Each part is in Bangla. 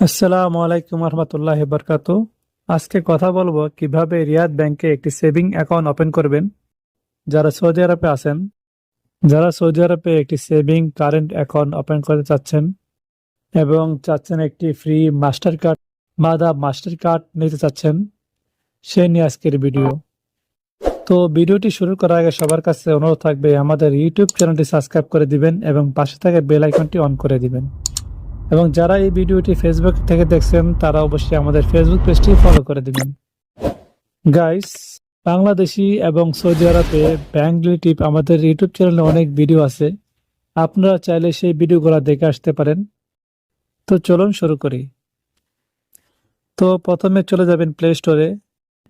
আসসালামু আলাইকুম রহমতুল্লাহ বরকাত। আজকে কথা বলব কীভাবে রিয়াদ ব্যাংকে একটি সেভিং অ্যাকাউন্ট ওপেন করবেন। যারা সৌদি আরবে আছেন, যারা সৌদি আরবে একটি সেভিং কারেন্ট অ্যাকাউন্ট ওপেন করতে চাচ্ছেন এবং চাচ্ছেন একটি ফ্রি মাস্টার কার্ড বা দা মাস্টার কার্ড নিতে চাচ্ছেন সে নিয়ে আজকের ভিডিও। তো ভিডিওটি শুরু করার আগে সবার কাছে অনুরোধ থাকবে আমাদের ইউটিউব চ্যানেলটি সাবস্ক্রাইব করে দিবেন এবং পাশে থাকা বেল আইকনটি অন করে দিবেন। এবং যারা এই ভিডিওটি ফেসবুক থেকে দেখছেন, তারা অবশ্যই আমাদের ফেসবুক পেজটি ফলো করে দিবেন। গাইস বাংলাদেশি এবং সৌদি আরবে ব্যাংক টিপ আমাদের ইউটিউব চ্যানেলে অনেক ভিডিও আছে। আপনারা চাইলে সেই ভিডিওগুলো দেখে আসতে পারেন। তো চলুন শুরু করি। তো প্রথমে চলে যাবেন প্লে স্টোরে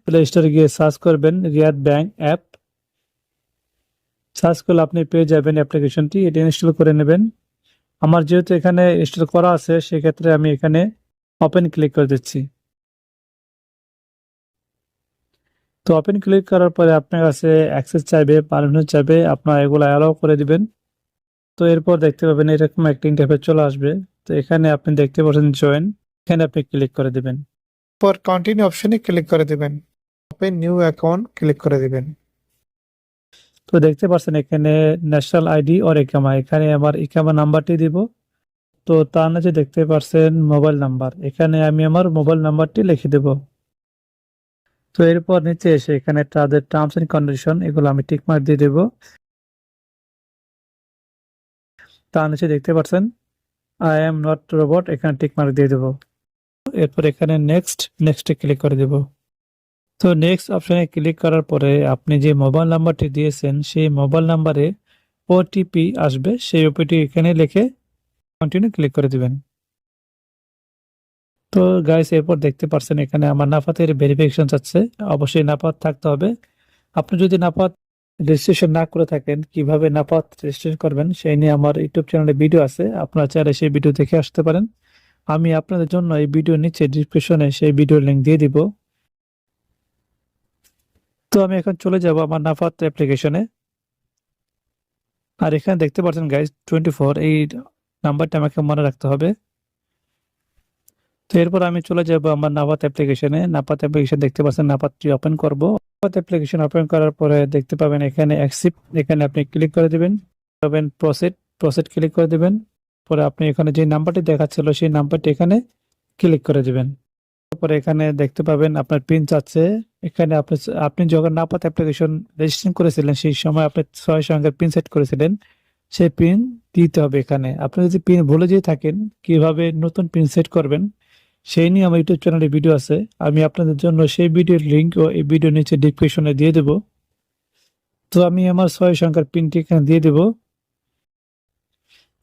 প্লে স্টোরে গিয়ে সার্চ করবেন রিয়াদ ব্যাংক অ্যাপ সার্চ করলে আপনি পেয়ে যাবেন অ্যাপ্লিকেশনটি এটি ইনস্টল করে নেবেন। আমার যেহেতু এখানে ইনস্টল করা আছে, সেক্ষেত্রে আমি এখানে ওপেন ক্লিক করে দিচ্ছি। তো ওপেন ক্লিক করার পরে আপনার কাছে অ্যাক্সেস চাইবে পারমিশন চাইবে, আপনার এগুলো অ্যালাউ করে দিবেন। তো এরপর দেখতে পাবেন এরকম একটা ইন্টারফেস চলে আসবে। তো এখানে আপনি দেখতে পাচ্ছেন জয়েন এখানে আপনি ক্লিক করে দিবেন। পর কন্টিনিউ অপশনে ক্লিক করে দিবেন। ওপেন নিউ অ্যাকাউন্ট ক্লিক করে দিবেন। তো দেখতে পাচ্ছেন এখানে ন্যাশনাল আইডি ওর একামা এখানে আমার ইকামা নাম্বারটি দিব। তো তার নিচে দেখতে পাচ্ছেন মোবাইল নাম্বার এখানে আমি আমার মোবাইল নাম্বারটি লিখে দেব। তো এরপর নিচে এসে এখানে তাদের টার্মস এন্ড কন্ডিশন এগুলো আমি টিক মার্ক দিয়ে দেব। তার নিচে দেখতে পাচ্ছেন আই এম নট রোবট এখানে টিক মার্ক দিয়ে দেব। এরপর এখানে নেক্সট নেক্সটে ক্লিক করে দেব। তো নেক্সট অপশানে ক্লিক করার পরে আপনি যে মোবাইল নাম্বারটি দিয়েছেন, সেই মোবাইল নাম্বারে ওটিপি আসবে। সেই ওপিটি এখানে লিখে কন্টিনিউ ক্লিক করে দিবেন। তো গাইস এরপর দেখতে পারছেন এখানে আমার নাফাতের ভেরিফিকেশন চাচ্ছে অবশ্যই নাপাত থাকতে হবে। আপনি যদি নাপাত রেজিস্ট্রেশন না করে থাকেন, কীভাবে নাপাত রেজিস্ট্রেশন করবেন, সেই নিয়ে আমার ইউটিউব চ্যানেলে ভিডিও আছে। আপনারা চাইলে সেই ভিডিও দেখে আসতে পারেন। আমি আপনাদের জন্য এই ভিডিও নিচে ডিসক্রিপশনে সেই ভিডিওর লিঙ্ক দিয়ে দিব। তো আমি এখন চলে যাব আমার নাফাত অ্যাপ্লিকেশনে আর এখানে দেখতে পাচ্ছেন গাইজ টোয়েন্টি ফোর এই নাম্বারটা আমাকে মনে রাখতে হবে। তো এরপর আমি চলে যাব আমার নাপাত অ্যাপ্লিকেশনে নাপাত অ্যাপ্লিকেশন দেখতে পাচ্ছেন নাপাতটি ওপেন করব। নাপাত অ্যাপ্লিকেশন ওপেন করার পরে দেখতে পাবেন এখানে অ্যাকসেপ্ট এখানে আপনি ক্লিক করে দিবেন। পাবেন প্রসেড প্রসেড ক্লিক করে দিবেন। পরে আপনি এখানে যে নাম্বারটি দেখাচ্ছিল, সেই নাম্বারটি এখানে ক্লিক করে দিবেন। তারপরে এখানে দেখতে পাবেন আপনার পিন চাচ্ছে। এখানে আপনি আপনি যখন নাপাত অ্যাপ্লিকেশন রেজিস্ট্রেশন করেছিলেন, সেই সময় আপনি ছয় সংখ্যার পিন সেট করেছিলেন। সেই পিন দিতে হবে এখানে। আপনি যদি পিন ভুলে যেয়ে থাকেন, কীভাবে নতুন পিন সেট করবেন, সেই নিয়ে আমার ইউটিউব চ্যানেলে ভিডিও আছে। আমি আপনাদের জন্য সেই ভিডিওর লিঙ্ক ও এই ভিডিও নিচে ডিসক্রিপশনে দিয়ে দেব। তো আমি আমার ছয় সংখ্যার পিনটি এখানে দিয়ে দেব।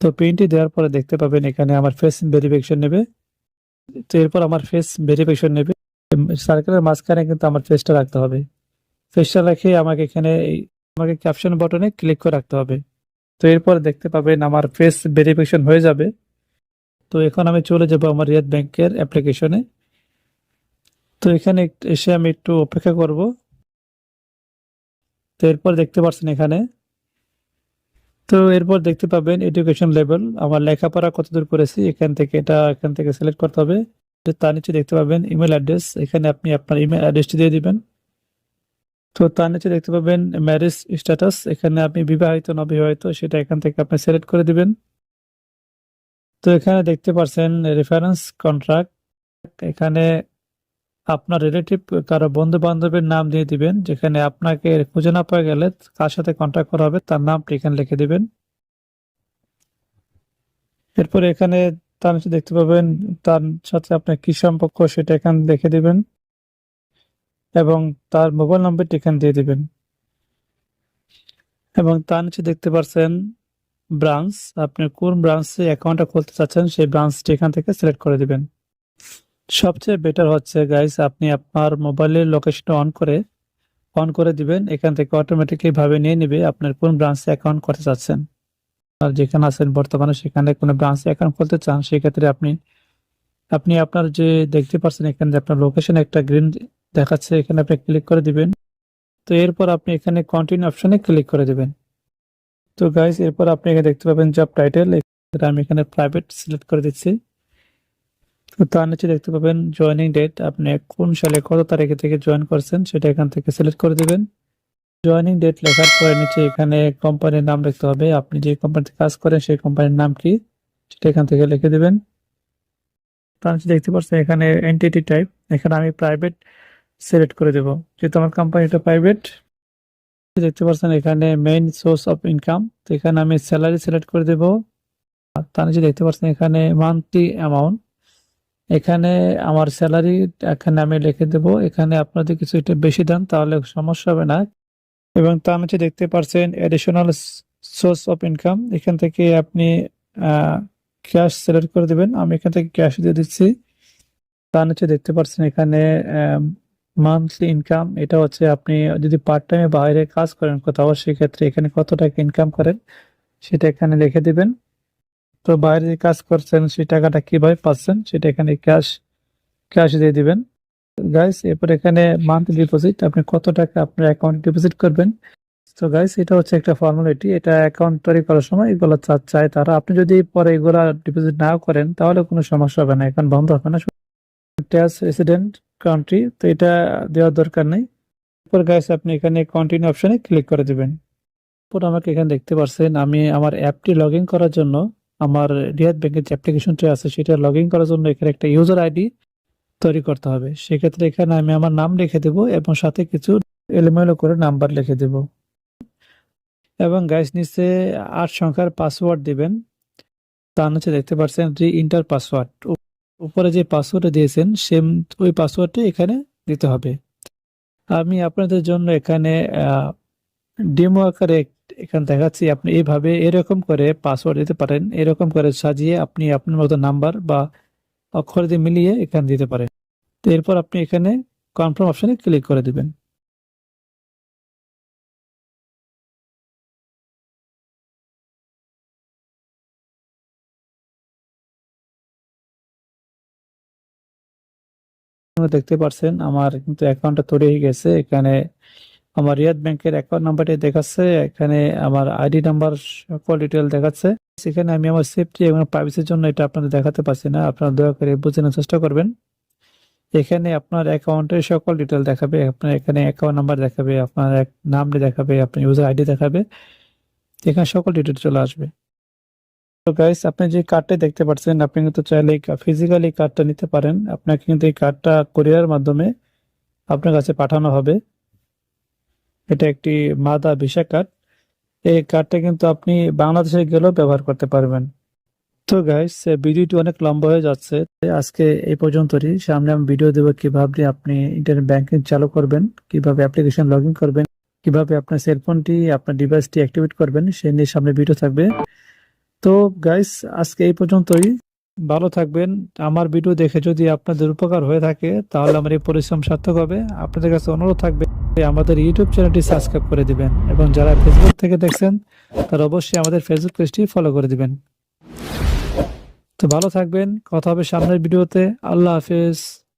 তো পিনটি দেওয়ার পরে দেখতে পাবেন এখানে আমার ফেস ভেরিফিকেশন নেবে। তো এরপর আমার ফেস ভেরিফিকেশন নেবে। সার্কেলের মাঝখানে কিন্তু আমার ফেসটা রাখতে হবে। ফেসটা রেখে আমাকে এখানে আমাকে ক্যাপশন বাটনে ক্লিক করে রাখতে হবে। তো এরপর দেখতে পাবেন আমার ফেস ভেরিফিকেশন হয়ে যাবে। তো এখন আমি চলে যাব আমার রিয়াদ ব্যাংকের অ্যাপ্লিকেশনে তো এখানে এসে আমি একটু অপেক্ষা করব। তো এরপর দেখতে পাচ্ছেন এখানে তো এরপর দেখতে পাবেন এডুকেশন লেভেল আমার লেখাপড়া কতদূর করেছি, এখান থেকে এটা এখান থেকে সিলেক্ট করতে হবে। তার নিচে দেখতে পাবেন ইমেল অ্যাড্রেস এখানে আপনি আপনার ইমেল অ্যাড্রেসটি দিয়ে দিবেন। তো তার নিচে দেখতে পাবেন ম্যারেজ স্ট্যাটাস এখানে আপনি বিবাহিত না বিবাহিত সেটা এখান থেকে আপনি সিলেক্ট করে দিবেন। তো এখানে দেখতে পাচ্ছেন রেফারেন্স কন্ট্রাক্ট এখানে আপনার রিলেটিভ কারও বন্ধু বান্ধবের নাম দিয়ে দিবেন, যেখানে আপনাকে খুঁজে না পাওয়া গেলে কার সাথে কন্ট্যাক্ট করা হবে, তার নামটি এখানে লিখে দিবেন। এরপর এখানে তার নিচে দেখতে পাবেন, তার সাথে আপনার কি সম্পর্ক সেটা এখানে লিখে দিবেন এবং তার মোবাইল নাম্বারটি এখানে দিয়ে দিবেন। এবং তার নিচে দেখতে পাচ্ছেন ব্রাঞ্চ আপনি কোন ব্রাঞ্চে অ্যাকাউন্টটা খুলতে চাচ্ছেন, সেই ব্রাঞ্চটি এখান থেকে সিলেক্ট করে দিবেন। সবচেয়ে বেটার হচ্ছে গাইস আপনি আপনার মোবাইলের লোকেশনটা অন করে অন করে দিবেন। এখান থেকে অটোমেটিকলি ভাবে নিয়ে নেবে আপনার কোন ব্রাঞ্চে অ্যাকাউন্ট করতে চাচ্ছেন। আর যেখানে আছেন বর্তমানে সেখানে কোনো ব্রাঞ্চে অ্যাকাউন্ট খুলতে চান, সেক্ষেত্রে আপনি আপনি আপনার যে দেখতে পাচ্ছেন এখানে আপনার লোকেশন একটা গ্রিন দেখাচ্ছে, এখানে আপনি ক্লিক করে দিবেন। তো এরপর আপনি এখানে কন্টিনিউ অপশনে ক্লিক করে দিবেন। তো গাইস এরপর আপনি এখানে দেখতে পাবেন জব টাইটেল আমি এখানে প্রাইভেট সিলেক্ট করে দিচ্ছি। তার নিচে দেখতে পাবেন জয়েনিং ডেট আপনি কোন সালে কত তারিখে থেকে জয়েন করছেন সেটা এখান থেকে সিলেক্ট করে দিবেন। জয়েনিং ডেট লেখার পরে নিচে এখানে কোম্পানির নাম লিখতে হবে, আপনি যে কোম্পানিতে কাজ করেন সেই কোম্পানির নাম কি সেটা এখান থেকে লিখে দিবেন। তার নিচে দেখতে পাচ্ছেন এখানে এন্টিটি টাইপ এখানে আমি প্রাইভেট সিলেক্ট করে দেব, যেহেতু আমার কোম্পানিটা প্রাইভেট দেখতে পাচ্ছেন এখানে মেইন সোর্স অফ ইনকাম তো এখানে আমি স্যালারি সিলেক্ট করে দেব। আর তার নিচে দেখতে পাচ্ছেন এখানে মান্থলি অ্যামাউন্ট এখানে আমার স্যালারি এখানে আমি লিখে দেব। এখানে আপনাদের কিছু একটু বেশি দেন তাহলে সমস্যা হবে না। এবং তার নিচে দেখতে পাচ্ছেন অ্যাডিশনাল সোর্স অফ ইনকাম এখান থেকে আপনি ক্যাশ সিলেক্ট করে দেবেন। আমি এখান থেকে ক্যাশ দিয়ে দিচ্ছি। তার নিচে দেখতে পাচ্ছেন এখানে মান্থলি ইনকাম এটা হচ্ছে আপনি যদি পার্ট টাইমে বাইরে কাজ করেন কোথাও, সেক্ষেত্রে এখানে কত টাকা ইনকাম করেন, সেটা এখানে লিখে দিবেন। তো বাইরে যে কাজ করছেন, সেই টাকাটা কীভাবে পাচ্ছেন, সেটা এখানে ক্যাশ ক্যাশ দিয়ে দিবেন। গাইস এরপর এখানে মান্থলি ডিপোজিট আপনি কত টাকা আপনার অ্যাকাউন্টে ডিপোজিট করবেন? তো গাইস এটা হচ্ছে একটা ফর্মালিটি এটা অ্যাকাউন্ট তৈরি করার সময় এগুলো চায় তারা। আপনি যদি পরে এগুলা ডিপোজিট না করেন, তাহলে কোনো সমস্যা হবে না অ্যাকাউন্ট বন্ধ হবে না। ট্যাক্স রেসিডেন্ট কান্ট্রি তো এটা দেওয়ার দরকার নেই। এরপর গাইস আপনি এখানে কন্টিনিউ অপশনে ক্লিক করে দিবেন। এরপর আমাকে এখানে দেখতে পাচ্ছেন আমি আমার অ্যাপটি লগ করার জন্য আমার রিয়াদ ব্যাংকের যে অ্যাপ্লিকেশনটি আছে, সেটা লগ ইন করার জন্য এখানে একটা ইউজার আইডি তৈরি করতে হবে। সেক্ষেত্রে এখানে আমি আমার নাম লিখে দেব এবং সাথে কিছু এলোমেলো করে নাম্বার লিখে দেব। এবং গাইস নিচে আট সংখ্যার পাসওয়ার্ড দিবেন। তার নিচে দেখতে পাচ্ছেন রি ইন্টার পাসওয়ার্ড উপরে যে পাসওয়ার্ড দিয়েছেন সেম ওই পাসওয়ার্ডটি এখানে দিতে হবে। আমি আপনাদের জন্য এখানে ডেমো আকারে এখানে দেখাচ্ছি, আপনি এইভাবে এরকম করে পাসওয়ার্ড দিতে পারেন, এরকম করে সাজিয়ে আপনি আপনার মতো নাম্বার বা অক্ষর দিয়ে মিলিয়ে এখানে দিতে পারেন। তো এরপর আপনি এখানে কনফার্ম অপশনে ক্লিক করে দিবেন। দেখতে পাচ্ছেন আমার কিন্তু অ্যাকাউন্টটা তৈরি হয়ে গেছে, এখানে আমার রিয়াদ ব্যাংকের অ্যাকাউন্ট নাম্বারটি দেখাচ্ছে, এখানে আমার আইডি নাম্বার সকল ডিটেল দেখাচ্ছে। সেখানে আমি আমার সেফটি এবং প্রাইভেসির জন্য এটা আপনাদের দেখাতে পারছি না, আপনারা দয়া করে বুঝে নেওয়ার চেষ্টা করবেন। এখানে আপনার অ্যাকাউন্টের সকল ডিটেল দেখাবে, আপনার এখানে অ্যাকাউন্ট নাম্বার দেখাবে, আপনার এক নামটি দেখাবে, আপনার ইউজার আইডি দেখাবে, এখানে সকল ডিটেল চলে আসবে। তো গাইস আপনি যে কার্ডটা দেখতে পাচ্ছেন, আপনি কিন্তু চাইলে ফিজিক্যালি কার্ডটা নিতে পারেন। আপনাকে কিন্তু এই কার্ডটা কোরিয়ার মাধ্যমে আপনার কাছে পাঠানো হবে। এটা একটি মাদা ভিসা কার্ড এই কার্ডটা কিন্তু আপনি বাংলাদেশে গেলেও ব্যবহার করতে পারবেন। তো গাইস ভিডিওটি অনেক লম্বা হয়ে যাচ্ছে। আজকে এই পর্যন্তই। সামনে আমি ভিডিও দেবো কীভাবে আপনি ইন্টারনেট ব্যাংকিং চালু করবেন, কীভাবে অ্যাপ্লিকেশন লগ ইন করবেন, কীভাবে আপনার সেলফোনটি আপনার ডিভাইসটি অ্যাক্টিভেট করবেন, সে নিয়ে সামনে ভিডিও থাকবে। তো গাইস আজকে এই পর্যন্তই। ভালো থাকবেন। আমার ভিডিও দেখে যদি আপনাদের উপকার হয়ে থাকে, তাহলে আমার এই পরিশ্রম সার্থক হবে। আপনাদের কাছে অনুরোধ থাকবে আমাদের ইউটিউব চ্যানেলটি সাবস্ক্রাইব করে দিবেন এবং যারা ফেসবুক থেকে দেখছেন, তারা অবশ্যই আমাদের ফেসবুক পেজটি ফলো করে দিবেন। তো ভালো থাকবেন, কথা হবে সামনের ভিডিওতে। আল্লাহ হাফেজ।